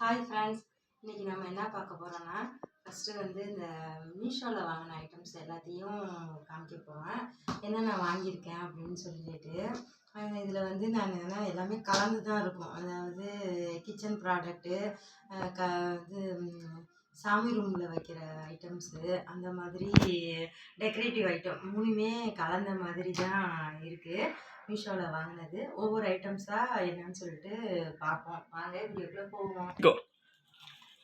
Hi friends இன்னைக்கு நம்ம என்ன பார்க்க போகிறோன்னா ஃபஸ்ட்டு வந்து இந்த மீஷோவில் வாங்கின ஐட்டம்ஸ் எல்லாத்தையும் காமிக்க போகிறேன் என்னென்ன வாங்கியிருக்கேன் அப்படின்னு சொல்லிட்டு. இதில் வந்து நான் என்ன எல்லாமே கலந்து தான் இருக்கும். அதாவது கிச்சன் ப்ராடக்ட்டு க இது சாமி ரூமில் வைக்கிற ஐட்டம்ஸு அந்த மாதிரி டெக்கரேட்டிவ் ஐட்டம் மூணுமே கலந்த மாதிரி தான் இருக்குது மீஷோவில் வாங்கினது. ஒவ்வொரு ஐட்டம்ஸாக என்னன்னு சொல்லிட்டு பார்ப்போம். வாங்க வீடியோக்குள்ளே போவோம்.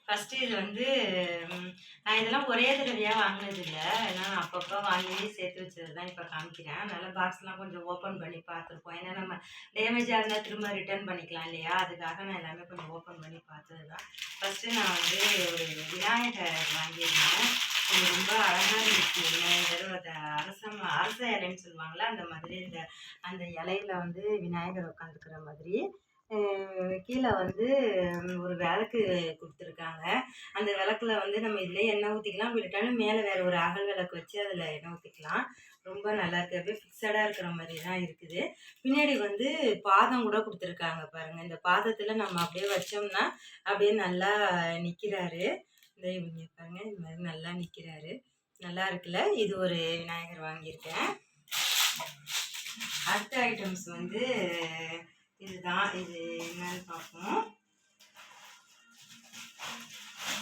ஃபஸ்ட்டு இது வந்து நான் இதெல்லாம் ஒரே தடவையாக வாங்கினது இல்லை. ஏன்னா அப்பப்போ வாங்கி சேர்த்து வச்சது தான் இப்போ காமிக்கிறேன். அதனால பாக்ஸ்லாம் கொஞ்சம் ஓப்பன் பண்ணி பார்த்துருப்போம். ஏன்னா நம்ம டேமேஜாக இருந்தால் திரும்ப ரிட்டர்ன் பண்ணிக்கலாம் இல்லையா? அதுக்காக நான் எல்லாமே கொஞ்சம் ஓப்பன் பண்ணி பார்த்தது தான் ஃபஸ்ட்டு நான் வந்து ஒரு விநாயகர் வாங்கியிருந்தேன். இது ரொம்ப அழகாக இருந்துச்சு விநாயகர் அது அரசம் அரச இலைன்னு சொல்லுவாங்களே அந்த மாதிரி இந்த அந்த இலையில வந்து விநாயகர் உட்காந்துக்கிற மாதிரி கீழே வந்து ஒரு விளக்கு கொடுத்துருக்காங்க. அந்த விளக்குல வந்து நம்ம இதில் எண்ணெய் ஊற்றிக்கலாம் அப்படி மேலே வேற ஒரு அகல் விளக்கு வச்சு அதில் எண்ணெய் ஊற்றிக்கலாம் ரொம்ப நல்லா இருக்குது அப்படியே ஃபிக்ஸடாக இருக்கிற மாதிரி தான் இருக்குது. பின்னாடி வந்து பாதம் கூட கொடுத்துருக்காங்க பாருங்க. இந்த பாதத்தில் நம்ம அப்படியே வச்சோம்னா அப்படியே நல்லா நிற்கிறாரு இந்த இவங்க பாருங்க இது மாதிரி நல்லா நிற்கிறாரு நல்லா இருக்குல்ல? இது ஒரு விநாயகர் வாங்கியிருக்கேன். அடுத்த ஐட்டம்ஸ் வந்து இதுதான். இது என்னன்னு பார்ப்போம்.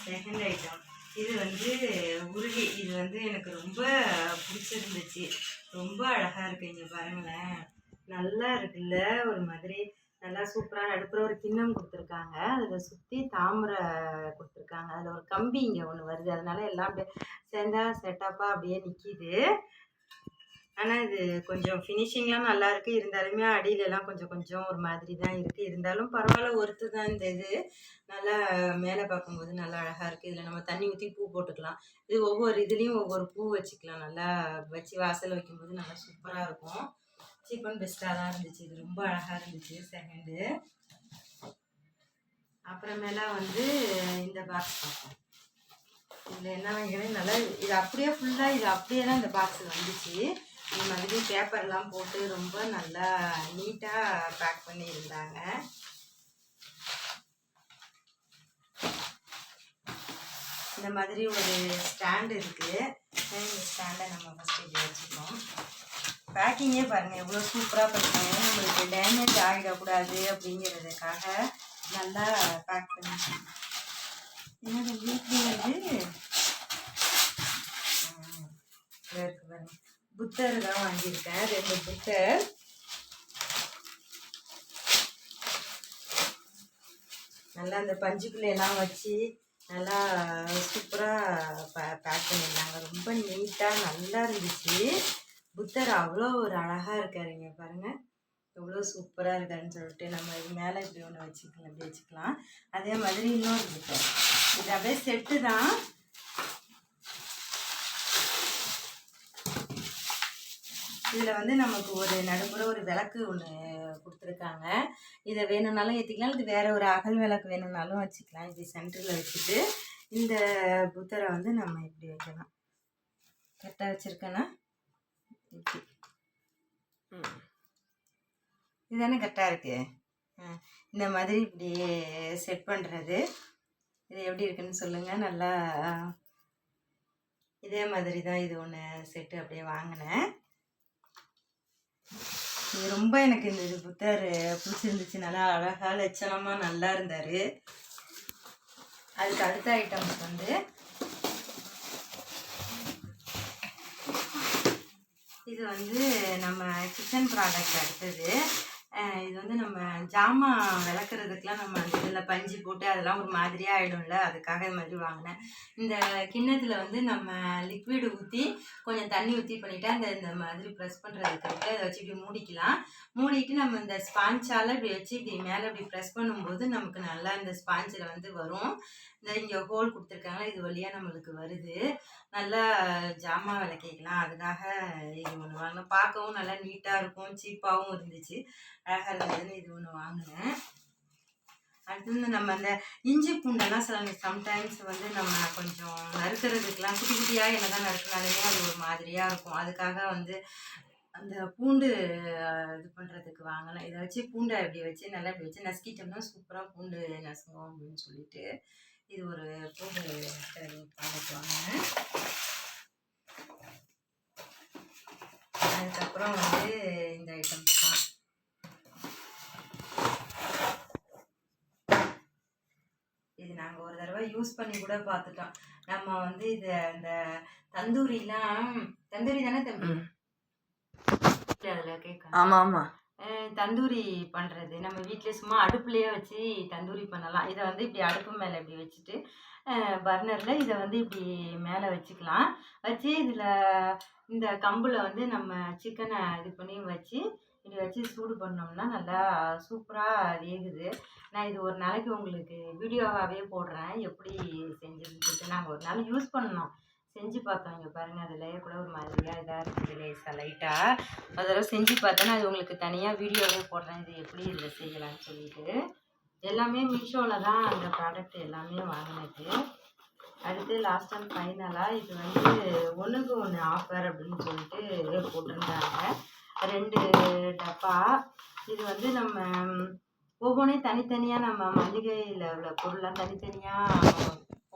செகண்ட் ஐட்டம் இது வந்து உருகி இது வந்து எனக்கு ரொம்ப பிடிச்சிருந்துச்சு. ரொம்ப அழகாக இருக்கு இங்கே பாருங்களேன். நல்லா இருக்குல்ல? ஒரு மாதிரி நல்லா சூப்பராக நடுப்புற ஒரு கிண்ணம் கொடுத்துருக்காங்க. அதில் சுற்றி தாமரை கொடுத்துருக்காங்க. அதில் ஒரு கம்பி இங்கே ஒன்று வருது. அதனால எல்லாம் அப்படியே சேர்ந்தா செட்டப்பாக அப்படியே நிற்கிது ஆனால் இது கொஞ்சம் ஃபினிஷிங்லாம் நல்லா இருக்குது இருந்தாலுமே அடியிலலாம் கொஞ்சம் கொஞ்சம் ஒரு மாதிரி தான் இருக்குது இருந்தாலும் பரவாயில்ல ஒருத்து தான் இந்த இது. நல்லா மேலே பார்க்கும்போது நல்லா அழகாக இருக்குது இதில் நம்ம தண்ணி ஊற்றி பூ போட்டுக்கலாம். இது ஒவ்வொரு இதுலேயும் ஒவ்வொரு பூ வச்சுக்கலாம். நல்லா வச்சு வாசல் வைக்கும்போது நல்லா சூப்பராக இருக்கும். சீப் பெஸ்ட்டாக தான் இருந்துச்சு. இது ரொம்ப அழகாக இருந்துச்சு செகண்டு அப்புறமேலா வந்து இந்த பாக்ஸ் பார்ப்போம். இதில் என்ன வாங்கிக்கிறேன் நல்லா இது அப்படியே ஃபுல்லாக இது அப்படியே தான் இந்த பாக்ஸ் வந்துச்சு. இந்த மாதிரி பேப்பர்லாம் போட்டு ரொம்ப நல்லா நீட்டாக பேக் பண்ணியிருந்தாங்க இந்த மாதிரி ஒரு ஸ்டாண்டு இருக்குது இந்த ஸ்டாண்டை நம்ம ஃபஸ்ட்டு இப்படி வச்சுக்கோம் பேக்கிங்கே பாருங்கள் எவ்வளோ சூப்பராக பண்ணிருக்காங்க நம்மளுக்கு டேமேஜ் ஆகிடக்கூடாது அப்படிங்கிறதுக்காக நல்லா பேக் பண்ணி என்னோட வீட்லி வந்து இருக்கு பாருங்க. புத்தர் தான் வாங்கியிருக்கேன். ரெண்டு புத்தர். நல்லா அந்த பஞ்சுக்குள்ளையெல்லாம் வச்சு நல்லா சூப்பராக பே பேக் பண்ணியிருந்தாங்க. ரொம்ப நீட்டாக நல்லா இருந்துச்சு. புத்தர் அவ்வளோ ஒரு அழகாக இருக்காருங்க பாருங்கள் எவ்வளோ சூப்பராக இருக்காருன்னு சொல்லிட்டு நம்ம இது மேலே இப்படி ஒன்று வச்சுக்கலாம் இப்படி வச்சுக்கலாம். அதே மாதிரி இன்னொரு புத்தர். இது அப்படியே செட்டு தான். இதில் வந்து நமக்கு ஒரு நடுமுறை ஒரு விளக்கு ஒன்று கொடுத்துருக்காங்க. இதை வேணும்னாலும் ஏற்றிக்கலாம் இது வேறு ஒரு அகல் விளக்கு வேணும்னாலும் வச்சுக்கலாம். இப்படி சென்டரில் வச்சுட்டு இந்த புத்தரை வந்து நம்ம இப்படி வைக்கலாம். கரெக்டாக வச்சுருக்கேன்னா இப்படி இதுதானே கரெக்டாக இருக்கு? ஆ, இந்த மாதிரி இப்படி செட் பண்ணுறது இது எப்படி இருக்குன்னு சொல்லுங்கள் நல்லா இதே மாதிரி தான் இது ஒன்று செட்டு அப்படியே வாங்கினேன். இது ரொம்ப எனக்கு இந்த இது புத்தர் பிடிச்சிருந்துச்சு. நல்லா அழகா லட்சணமாக நல்லா இருந்தார். அதுக்கு அடுத்த ஐட்டம்ஸ் வந்து இது வந்து நம்ம கிச்சன் ப்ராடக்ட் அடுத்தது. இது வந்து நம்ம ஜாமான் விளக்குறதுக்கெலாம் நம்ம அந்த இதில் பஞ்சு போட்டு அதெல்லாம் ஒரு மாதிரியாக ஆகிடும்ல அதுக்காக இது மாதிரி வாங்கினேன். இந்த கிண்ணத்தில் வந்து நம்ம லிக்விடு ஊற்றி கொஞ்சம் தண்ணி ஊற்றி பண்ணிவிட்டு அந்த இந்த மாதிரி ப்ரெஸ் பண்ணுறதுக்கு இருக்கு. அதை வச்சு இப்படி மூடிக்கலாம். மூடிட்டு நம்ம இந்த ஸ்பாஞ்சால் இப்படி வச்சு இப்படி மேலே இப்படி ப்ரெஸ் பண்ணும்போது நமக்கு நல்லா இந்த ஸ்பாஞ்சில் வந்து வரும். இந்த இங்கே ஹோல் கொடுத்துருக்காங்க இது வழியாக நம்மளுக்கு வருது. நல்லா ஜாமான் விளக்கிக்கலாம். அதுக்காக இது ஒன்று வாங்கினோம் பார்க்கவும் நல்லா நீட்டாக இருக்கும் சீப்பாகவும் இருந்துச்சு. அழகாக இருந்ததுன்னு இது ஒன்று வாங்கினேன். அடுத்து வந்து நம்ம அந்த இஞ்சி பூண்டெல்லாம் சில சம்டைம்ஸ் வந்து நம்ம கொஞ்சம் நறுக்கிறதுக்கெலாம் குட்டி குட்டியாக என்ன தான் நறுக்கினாலுமே அது ஒரு மாதிரியாக இருக்கும். அதுக்காக வந்து அந்த பூண்டு இது பண்ணுறதுக்கு வாங்கினேன் இதை வச்சு பூண்டை இப்படி வச்சு நல்லா இப்படி வச்சு நசுக்கிட்டோம்னா சூப்பராக பூண்டு நசுங்கும் அப்படின்னு சொல்லிட்டு இது ஒரு பூண்டு ப்ராடக்ட் வாங்கினேன். அதுக்கப்புறம் வந்து இந்த ஐட்டம்ஸ் தான். இது நாங்கள் ஒரு தடவை யூஸ் பண்ணி கூட பார்த்துட்டோம் நம்ம வந்து இது அந்த தந்தூரிலாம் தந்தூரி தானே தம்பி? அதில் கேட்க ஆமா ஆமா. தந்தூரி பண்ணுறது நம்ம வீட்டிலே சும்மா அடுப்புலேயே வச்சு தந்தூரி பண்ணலாம். இதை வந்து இப்படி அடுப்பு மேலே இப்படி வச்சுட்டு பர்னரில் இதை வந்து இப்படி மேலே வச்சுக்கலாம். வச்சு இதில் இந்த கம்பில் வந்து நம்ம சிக்கனை இது பண்ணி வச்சு இப்படி வச்சு சூடு பண்ணோம்னா நல்லா சூப்பராக வேகுது. நான் இது ஒரு நாளைக்கு உங்களுக்கு வீடியோவாகவே போடுறேன். எப்படி செஞ்சதுன்னு சொல்லிட்டு நாங்கள் ஒரு நாள் யூஸ் பண்ணோம் செஞ்சு பார்த்தோம். இங்கே பாருங்கள் அதில் கூட ஒரு மாதிரியாக இதாக இருக்குது லேசாக லைட்டாக ஒரு தடவை செஞ்சு பார்த்தோன்னா அது உங்களுக்கு தனியாக வீடியோவே போடுறேன். இது எப்படி இதில் செய்யலாம்னு சொல்லிட்டு. எல்லாமே மீஷோவில் தான் அந்த ப்ராடக்ட் எல்லாமே வாங்கினது. அடுத்து லாஸ்ட் அண்ட் ஃபைனலாக இது வந்து ஒன்றுக்கு ஒன்று ஆஃபர் அப்படின்னு சொல்லிட்டு போட்டிருந்தாங்க. ரெண்டு டப்பா. இது வந்து நம்ம ஒவ்வொன்றையும் தனித்தனியாக நம்ம மளிகையில் உள்ள பொருள்லாம் தனித்தனியாக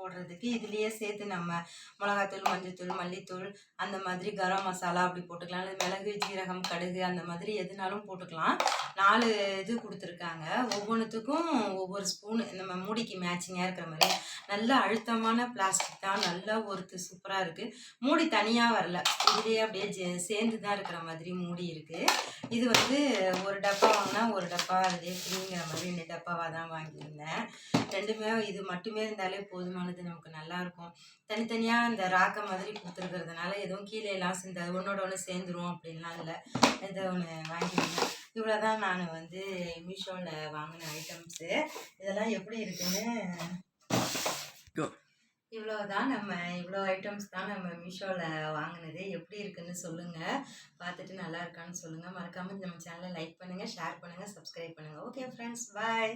போடுறதுக்கு இதுலேயே சேர்த்து நம்ம மிளகாத்தூள் மஞ்சத்தூள் மல்லித்தூள் அந்த மாதிரி கரம் மசாலா அப்படி போட்டுக்கலாம். அல்லது மிளகு ஜீரகம் கடுகு அந்த மாதிரி எதுனாலும் போட்டுக்கலாம். நாலு இது கொடுத்துருக்காங்க. ஒவ்வொன்றுத்துக்கும் ஒவ்வொரு ஸ்பூன் நம்ம மூடிக்கு மேட்சிங்காக இருக்கிற மாதிரி. நல்ல அழுத்தமான பிளாஸ்டிக் தான். நல்லா ஒருத்து சூப்பராக இருக்குது மூடி தனியாக வரல. இதுலேயே அப்படியே ஜே- சேர்ந்து தான் இருக்கிற மாதிரி மூடி இருக்குது இது வந்து ஒரு டப்பா வாங்கினா ஒரு டப்பா அதுலேயே ஃப்ரீங்கிற மாதிரி ரெண்டு டப்பாவாக தான் வாங்கியிருந்தேன். ரெண்டுமே இது மட்டுமே இருந்தாலே போதுமானது. நமக்கு நல்லாயிருக்கும் தனித்தனியாக இந்த ராக்க மாதிரி கொடுத்துருக்கிறதுனால எதுவும் கீழே எல்லாம் சேர்ந்து ஒன்றோட ஒன்று சேர்ந்துரும் அப்படின்லாம் இல்லை. இதை ஒன்று வாங்கியிருந்தேன் இவ்வளோ தான் நான் வந்து மீஷோவில் வாங்கின ஐட்டம்ஸு இதெல்லாம் எப்படி இருக்குன்னு இவ்வளோ தான் நம்ம இவ்வளோ ஐட்டம்ஸ் தான் நம்ம மீஷோவில் வாங்கினது. எப்படி இருக்குன்னு சொல்லுங்கள் பார்த்துட்டு நல்லா இருக்கான்னு சொல்லுங்கள் மறக்காமல் நம்ம சேனலை லைக் பண்ணுங்கள் ஷேர் பண்ணுங்கள் சப்ஸ்கிரைப் பண்ணுங்கள் ஓகே ஃப்ரெண்ட்ஸ் பாய்